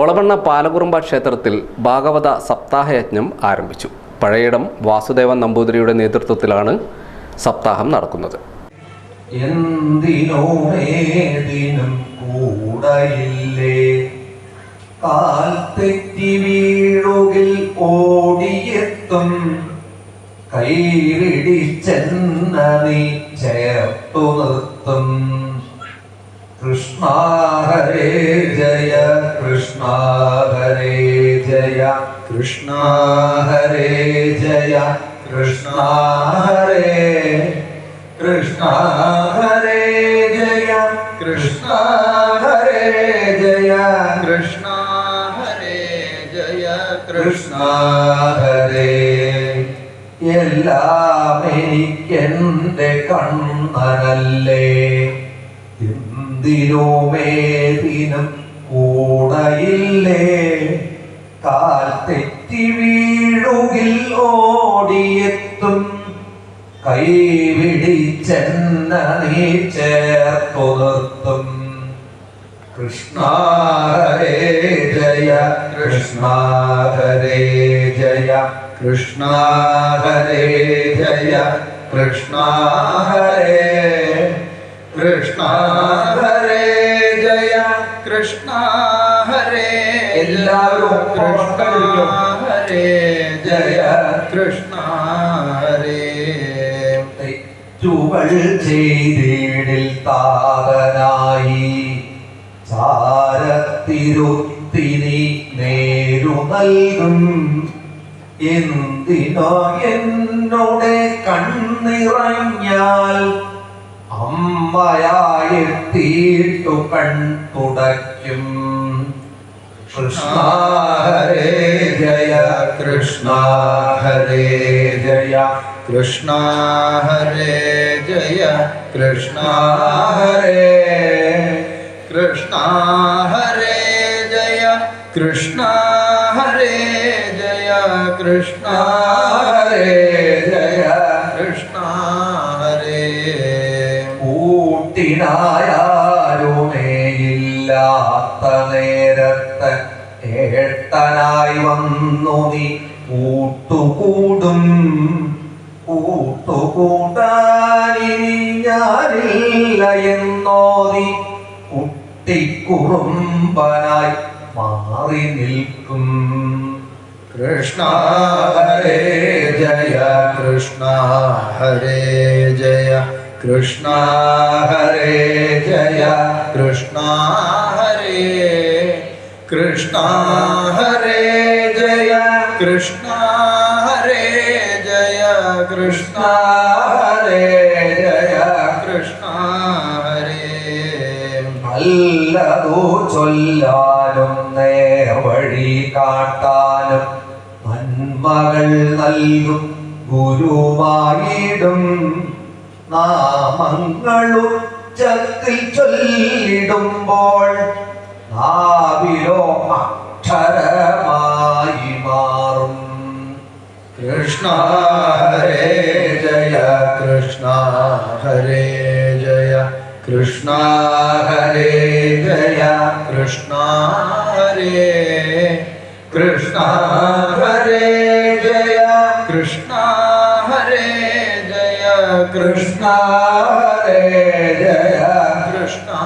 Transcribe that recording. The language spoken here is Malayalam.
ഒളവണ്ണ പാലകുറുമ്പ ക്ഷേത്രത്തിൽ ഭാഗവത സപ്താഹയജ്ഞം ആരംഭിച്ചു. പഴയിടം വാസുദേവൻ നമ്പൂതിരിയുടെ നേതൃത്വത്തിലാണ് സപ്താഹം നടക്കുന്നത്. ഓടിയെത്തും. കൃഷ്ണ ഹരേ ജയ കൃഷ്ണ ഹരേ ജയ കൃഷ്ണ ഹരേ കൃഷ്ണ ഹരേ ജയ കൃഷ്ണ ഹരേ ജയ കൃഷ്ണ ഹരേ ജയ കൃഷ്ണ ഹരേ എല്ലാം എനിക്കെന്റെ കണ്ണനല്ലേ? എന്തിനുമേതിനും കൂടയില്ലേ? കാൽ തെറ്റി വീഴുകിൽ ഓടിയെത്തും. കൈവിടിച്ചെന്ന നീ ചേർത്തു നിർത്തും. കൃഷ്ണ ഹരേ ജയ കൃഷ്ണ ഹരേ ജയ കൃഷ്ണ ഹരേ ജയ കൃഷ്ണ ഹരേ കൃഷ്ണ ഹരേ ജയ. കൃഷ്ണ ഹരേ എല്ലാവരും കൃഷ്ണ ഹരേ ജയ കൃഷ്ണ ഹരേ. ചുവൾ ചെയ്തിടിൽ താതനായി ചാരത്തിരുത്തിനി നേരു നൽകും. എന്തിനോ എന്നോടെ കണ്ണിറഞ്ഞാൽ അമ്മയായെത്തിയിട്ടു കൺ തുടയ്ക്കും കൃഷ്ണ ഹരേ ജയ. കൃഷ്ണ ഹരേ ജയ കൃഷ്ണ ഹരേ ജയ കൃഷ്ണ ഹരേ കൃഷ്ണ ഹരേ ജയ കൃഷ്ണ ഹരേ ജയ. കൃഷ്ണ ഹരേ ജയ. കൃഷ്ണ ഹരേ കൂട്ടിനായാരുമേയില്ലാത്ത നേരത്ത് ഏട്ടനായി വന്നു നീ. കൂട്ടുകൂടും കൂട്ടുകൂടാനിനി ഞാനില്ല എന്നോതി കുട്ടിക്കുറുമ്പനായി മാറി നിൽക്കും. കൃഷ്ണ ഹരേ ജയ കൃഷ്ണ ഹരേ ജയ. കൃഷ്ണ ഹരേ ജയ. കൃഷ്ണ ഹരേ. കൃഷ്ണ ഹരേ ജയ. കൃഷ്ണ ഹരേ ജയ. കൃഷ്ണ ഹരേ ജയ. കൃഷ്ണ ഹരേ. നല്ലതു ചൊല്ലാനും നേർവഴി കാട്ടാനും നന്മകൾ നൽകും ഗുരുവായിടും. നാമങ്ങളുച്ചത്തിൽ ചൊല്ലിടുമ്പോൾ നാവിലോ അക്ഷരമായി മാറും. കൃഷ്ണ ഹരേ ജയ കൃഷ്ണ ഹരേ ജയ കൃഷ്ണ ഹരേ ജയ കൃഷ്ണ ഹരേ കൃഷ്ണ ഹരേ ജയ. कृष्ण हरे जय कृष्ण